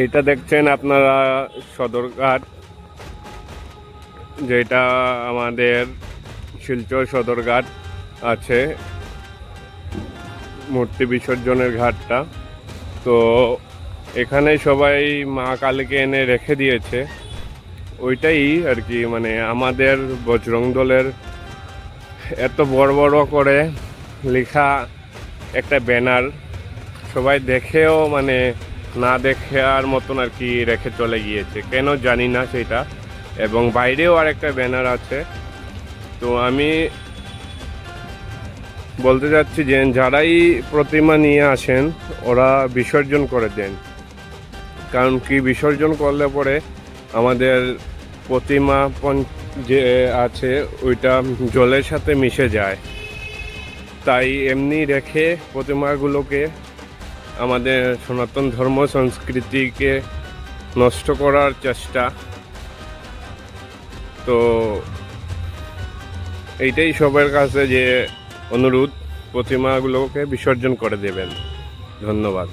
এটা দেখছেন আপনারা সদরঘাট, যেটা আমাদের শিলচর সদরঘাট আছে, মূর্তি বিসর্জনের ঘাটটা। তো এখানে সবাই মা কালীকে এনে রেখে দিয়েছে। ওইটাই আর কি মানে আমাদের বজরং দলের এত বড় বড় করে লেখা একটা ব্যানার। সবাই দেখেও মানে না দেখার মতন আর কি রেখে চলে গিয়েছে। কেন জানি না সেটা। এবং বাইরেও আর একটা ব্যানার আছে। তো আমি বলতে চাচ্ছি যে যারাই প্রতিমা নিয়ে আসেন, ওরা বিসর্জন করে দেন। কারণ কি বিসর্জন করলে পরে আমাদের প্রতিমা যে আছে, ওইটা জলের সাথে মিশে যায়। তাই এমনি রেখে প্রতিমাগুলোকে আমাদের সনাতন ধর্ম, সংস্কৃতিকে নষ্ট করার চেষ্টা। তো এইটাই সবার কাছে যে অনুরোধ, প্রতিমাগুলোকে বিসর্জন করে দেবেন। ধন্যবাদ।